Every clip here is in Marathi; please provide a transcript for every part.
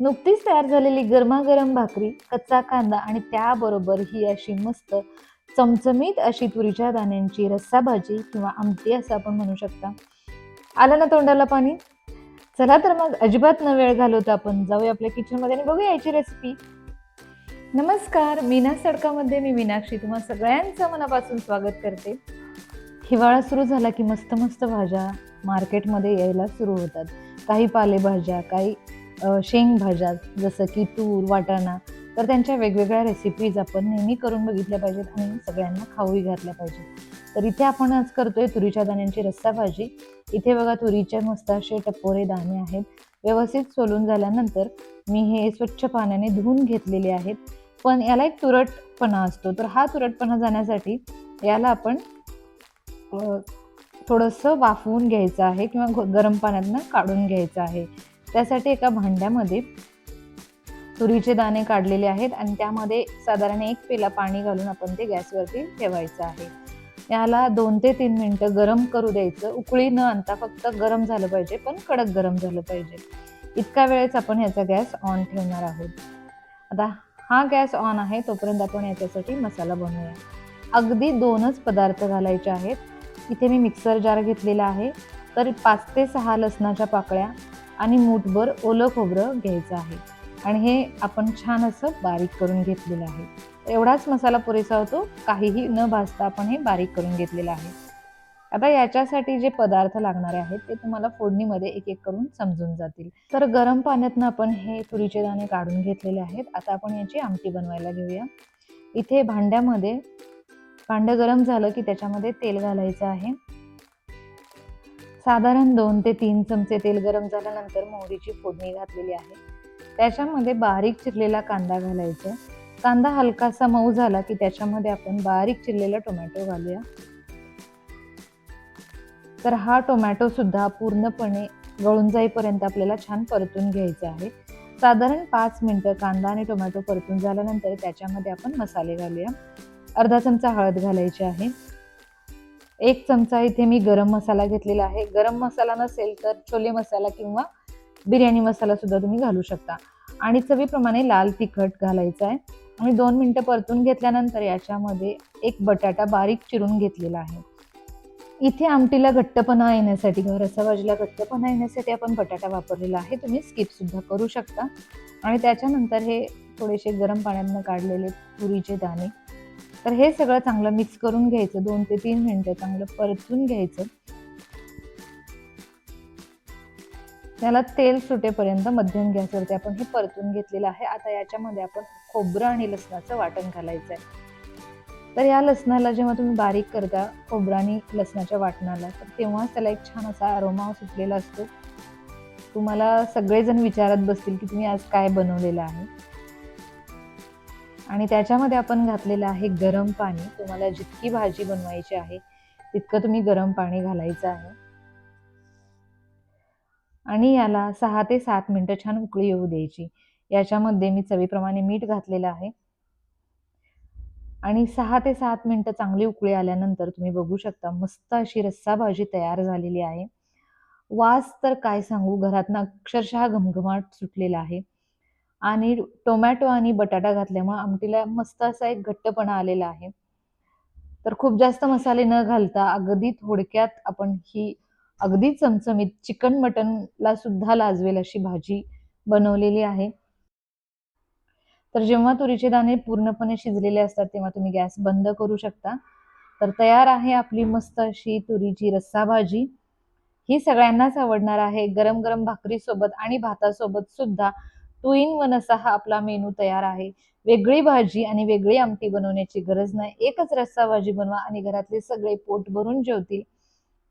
नुकतीच तयार झालेली गरमागरम भाकरी कच्चा कांदा आणि त्याबरोबर ही अशी मस्त चमचमीत अशी तुरीच्या दाण्यांची रस्सा भाजी किंवा आमटी असं आपण म्हणू शकता. आलं ना तोंडाला पाणी? चला तर मग अजिबात न वेळ घालवता आपण जाऊया आपल्या किचनमध्ये आणि बघूया याची रेसिपी नमस्कार मीना सडकामध्ये मी मीनाक्षी तुम्हा सगळ्यांचं मनापासून स्वागत करते. हिवाळा सुरू झाला की मस्त मस्त भाज्या मार्केटमध्ये यायला सुरू होतात. काही पालेभाज्या काही शेंगभाज्या जसं की तूर वाटाणा तर त्यांच्या वेगवेगळ्या रेसिपीज आपण नेहमी करून बघितल्या पाहिजेत आणि सगळ्यांना खाऊही घातल्या पाहिजेत. तर इथे आपण आज करतोय तुरीच्या दाण्यांची रस्सा भाजी. इथे बघा तुरीचे मस्त असे टपोरे दाणे आहेत. व्यवस्थित सोलून झाल्यानंतर मी हे स्वच्छ पाण्याने धुवून घेतलेले आहेत. पण याला एक तुरटपणा असतो. तर हा तुरटपणा जाण्यासाठी याला आपण थोडंसं वाफवून घ्यायचं आहे किंवा गरम पाण्यातनं काढून घ्यायचं आहे. त्यासाठी एका भांड्यामध्ये तुरीचे दाणे काढलेले आहेत आणि त्यामध्ये साधारण एक पेला पाणी घालून आपण ते गॅसवरती ठेवायचं आहे. याला दोन ते तीन मिनटं गरम करू द्यायचं. उकळी न आणता फक्त गरम झालं पाहिजे पण कडक गरम झालं पाहिजे. इतका वेळेस आपण ह्याचा गॅस ऑन ठेवणार आहोत. आता हा गॅस ऑन आहे तोपर्यंत आपण याच्यासाठी मसाला बनवूया. अगदी दोनच पदार्थ घालायचे आहेत. इथे मी मिक्सर जार घेतलेला आहे. तर पाच ते सहा लसणाच्या पाकळ्या आणि मूठभर ओलं खोबरं घ्यायचं आहे. आणि हे आपण छान असं बारीक करून घेतलेलं आहे. एवढाच मसाला पुरेसा होतो काहीही न भाजता आपण हे बारीक करून घेतलेलं आहे. आता याच्यासाठी जे पदार्थ लागणारे आहेत ते तुम्हाला फोडणीमध्ये एक एक करून समजून जातील. तर गरम पाण्यातनं आपण हे तुरीचे दाणे काढून घेतलेले आहेत. आता आपण याची आमटी बनवायला घेऊया. इथे भांड्यामध्ये भांडं गरम झालं की त्याच्यामध्ये तेल घालायचं आहे. साधारण दोन ते तीन चमचे तेल गरम झाल्यानंतर मोहरीची फोडणी घातलेली आहे. त्याच्यामध्ये बारीक चिरलेला कांदा घालायचा. कांदा हलकासा मऊ झाला की त्याच्यामध्ये आपण बारीक चिरलेला टोमॅटो घालूया. तर हा टोमॅटो सुद्धा पूर्णपणे गळून जाईपर्यंत आपल्याला छान परतून घ्यायचा आहे. साधारण पाच मिनटं कांदा आणि टोमॅटो परतून झाल्यानंतर त्याच्यामध्ये आपण मसाले घालूया. अर्धा चमचा हळद घालायची आहे. एक चमचा इथे मी गरम मसाला घेतलेला आहे. गरम मसाला नसेल तर छोले मसाला किंवा बिर्याणी मसाला सुद्धा तुम्ही घालू शकता. आणि चवीप्रमाणे लाल तिखट घालायचं आहे. आणि दोन मिनटं परतून घेतल्यानंतर याच्यामध्ये एक बटाटा बारीक चिरून घेतलेला आहे. इथे आमटीला घट्टपणा येण्यासाठी किंवा रसाभाजीला घट्टपणा येण्यासाठी आपण बटाटा वापरलेला आहे. तुम्ही स्किप सुद्धा करू शकता. आणि त्याच्यानंतर हे थोडेसे गरम पाण्यातनं काढलेले तुरीचे दाणे तर हे सगळं चांगलं मिक्स करून घ्यायचं. दोन ते तीन मिनटं चांगलं परतून घ्यायचं. त्याला तेल सुटेपर्यंत मध्यम गॅसवरती आपण हे परतून घेतलेलं आहे. आता याच्यामध्ये आपण खोबरं आणि लसणाचं वाटण घालायचं आहे तर या लसणाला जेव्हा तुम्ही बारीक करता खोबरं आणि लसणाच्या वाटणाला तर तेव्हाच त्याला एक छान असा अरोमा सुटलेला असतो. तुम्हाला सगळेजण विचारत बसतील की तुम्ही आज काय बनवलेलं आहे. आणि त्याच्यामध्ये आपण घातलेलं आहे गरम पाणी. तुम्हाला जितकी भाजी बनवायची आहे तितकं तुम्ही गरम पाणी घालायचं आहे. आणि याला सहा ते सात मिनटं छान उकळी येऊ द्यायची. याच्यामध्ये मी चवीप्रमाणे मीठ घातलेलं आहे. आणि सहा ते सात मिनटं चांगली उकळी आल्यानंतर तुम्ही बघू शकता मस्त अशी रस्सा भाजी तयार झालेली आहे. वास तर काय सांगू घरातनं अक्षरशः घमघमाट सुटलेला आहे. आणि टोमॅटो आणि बटाटा घातल्यामुळे आमटीला मस्त असा एक घट्टपणा आलेला आहे. तर खूप जास्त मसाले न घालता अगदी थोडक्यात आपण ही अगदी चमचमीत चिकन मटनला सुद्धा लाजवेल अशी भाजी बनवलेली आहे. तर जेव्हा तुरीचे दाणे पूर्णपणे शिजलेले असतात तेव्हा तुम्ही गॅस बंद करू शकता. तर तयार आहे आपली मस्त अशी तुरीची रस्सा भाजी. ही सगळ्यांनाच आवडणार आहे. गरम गरम भाकरी सोबत आणि भातासोबत सुद्धा टू इन वन असा हा आपला मेनू तयार आहे. वेगळी भाजी आणि वेगळी आमटी बनवण्याची गरज नाही. एकच रस्सा भाजी बनवा आणि घरातले सगळे पोट भरून जेवतील.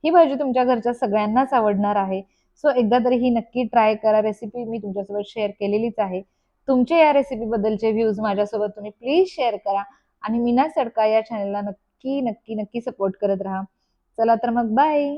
ही भाजी तुमच्या घरच्या सगळ्यांनाच आवडणार आहे. सो एकदा तरी ही नक्की ट्राय करा. रेसिपी मी तुमच्यासोबत शेअर केलेलीच आहे. तुमचे या रेसिपी बद्दलचे व्ह्यूज माझ्यासोबत तुम्ही प्लीज शेअर करा आणि मीना सडका या चॅनलला नक्की नक्की नक्की सपोर्ट करत राहा. चला तर मग बाय